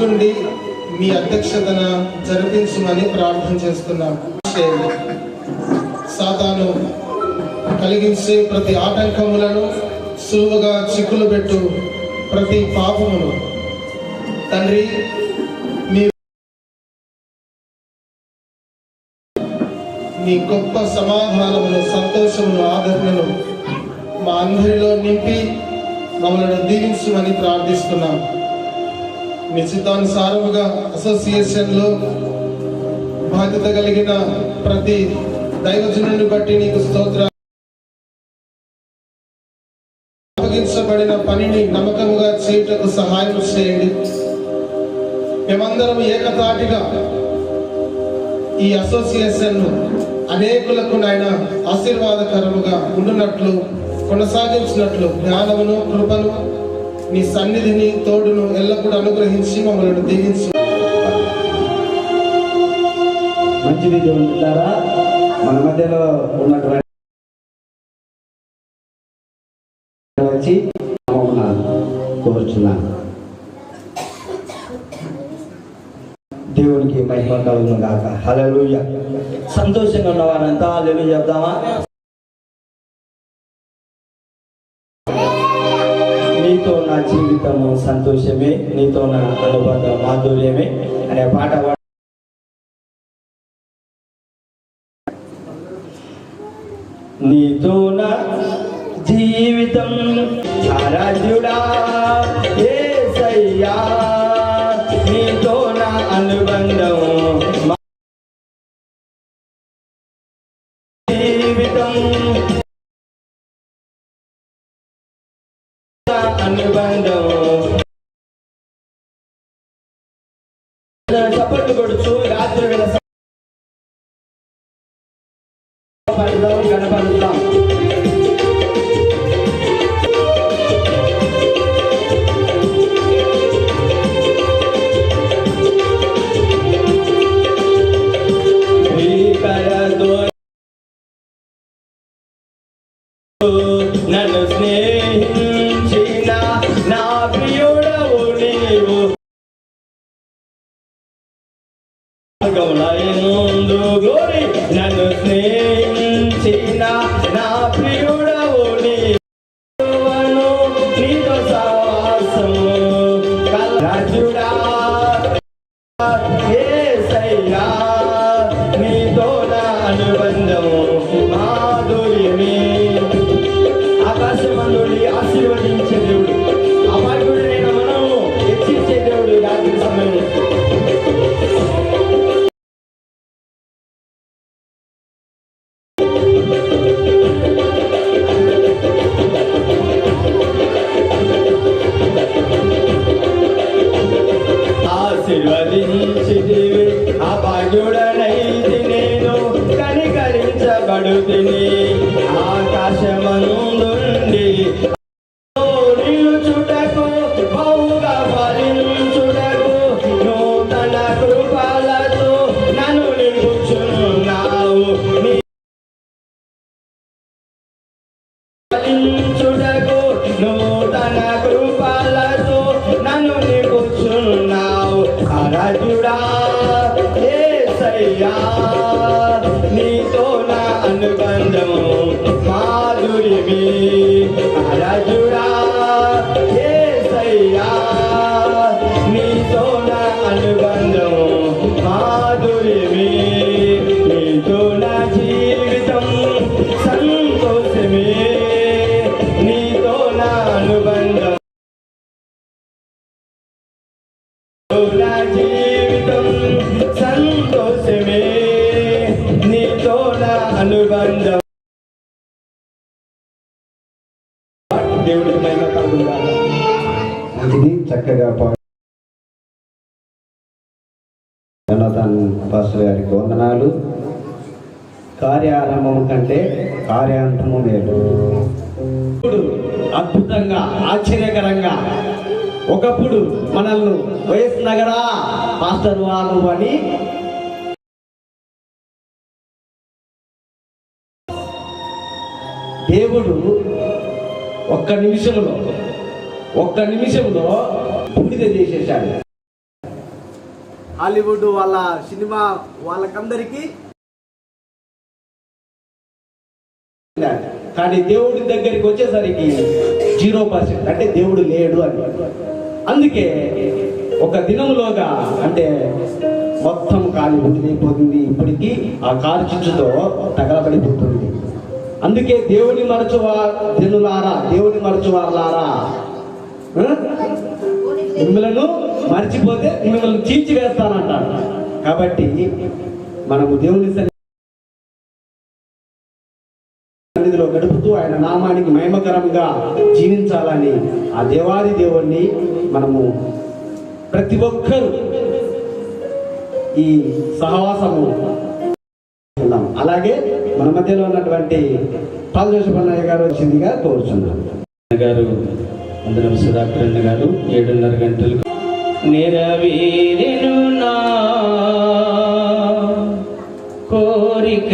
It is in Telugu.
ముందుండి మీ అధ్యక్షతన జరిపించమని ప్రార్థన చేస్తున్నాం. సాతాను కలిగించే ప్రతి ఆటంకములను సులువుగా చిక్కులు పెట్టు ప్రతి పాపమును. తండ్రి మీ మీ గొప్ప సమాధానమును సంతోషమును ఆదరణను మా అందరిలో నింపి మమ్మల్ని దీవించమని ప్రార్థిస్తున్నాం. నిశ్చితానుసారముగా చిత్తానుసారముగా అసోసియేషన్లో బాధ్యత కలిగిన ప్రతి దైవజనుని బట్టి నీకు స్తోత్ర. అప్పగించబడిన పనిని నమ్మకముగా చేయుటకు సహాయం చేయండి. మేమందరం ఏకతాటిగా ఈ అసోసియేషన్ అనేకులకు నాయన ఆశీర్వాదకరముగా ఉండునట్లు కొనసాగించినట్లు జ్ఞానమును కృపను నీ సన్నిధిని తోడును ఎల్లప్పుడూ అనుగ్రహించి మమ్మల్ని దీవించు. మంచిది దేవులారా మన మధ్యలో ఉన్నటువంటి వచ్చి కోరుచున్నాను. దేవునికి మహిమ కలుగును గాక. హలో సంతోషంగా ఉన్నవారంతా? హల్లెలూయ చెప్దామా? నీతో నా జీవితము సంతోషమే నీతో నా అనుబంధ మాధుర్యమే అనే పాట నీతో నా జీవితం ఆరాధ్యుడా యేసయ్యా నీతో నా అనుబంధం చప్పట్లు కొడుచు రాత్రి వేళ పడదాం కనపడదాం గౌలయందు గోరి నన్ను స్నేహించిన నా ప్రియుడవు నీవను నీతో సవాసము రాజుడా యేసయ్యా నీతో నా అనుబంధము మాధుర్యమే. ఆకాశమందుడి ఆశీర్వదించే దేవుడు అమాయకుడైన మనము హెచ్చించే దేవుడు ఈ రాత్రి సమయంలో. দিনী నా దేవుడికి మహిమ కలుగుగా మంచిది చక్కగా పాడు జనతన్ పాస్టర్ గారికి వందనాలు. కార్యారంభం కంటే కార్యాంతము మేలు. ఇప్పుడు అద్భుతంగా ఆశ్చర్యకరంగా ఒకప్పుడు మనల్ని వయసు నగరా మాస్టర్ వాళ్ళు అని దేవుడు ఒక్క నిమిషంలో ఒక్క నిమిషంలో బూడిద చేసేసాడు హాలీవుడ్ వాళ్ళ సినిమా వాళ్ళకందరికీ కానీ దేవుడి దగ్గరికి వచ్చేసరికి జీరో పర్సెంట్ అంటే దేవుడు లేడు అని. అందుకే ఒక దినములోగా అంటే మొత్తం కాలి వదిలిపోతుంది ఇప్పటికీ ఆ కారు చిచ్చుతో తగలబడిపోతుంది. అందుకే దేవుని మరచువా జనులారా దేవుని మరచువారులారా. మిమ్మలను మర్చిపోతే మిమ్మల్ని చీల్చి వేస్తానంటాడు కాబట్టి మనము దేవుని సన్నిధిలో గడుపుతూ ఆయన నామానికి మహిమకరంగా జీవించాలని ఆ దేవాది దేవుణ్ణి మనము ప్రతి ఒక్కరూ ఈ సహవాసము చేసుకుందాం అలాగే మన మధ్యలో ఉన్నటువంటి పాలజోషపన్నయ్య గారు వచ్చిందిగా కోరుచున్నాం. గారు అందరం సుధాకర్ గారు ఏడున్నర గంటలు. నిరవీరిను నా కోరిక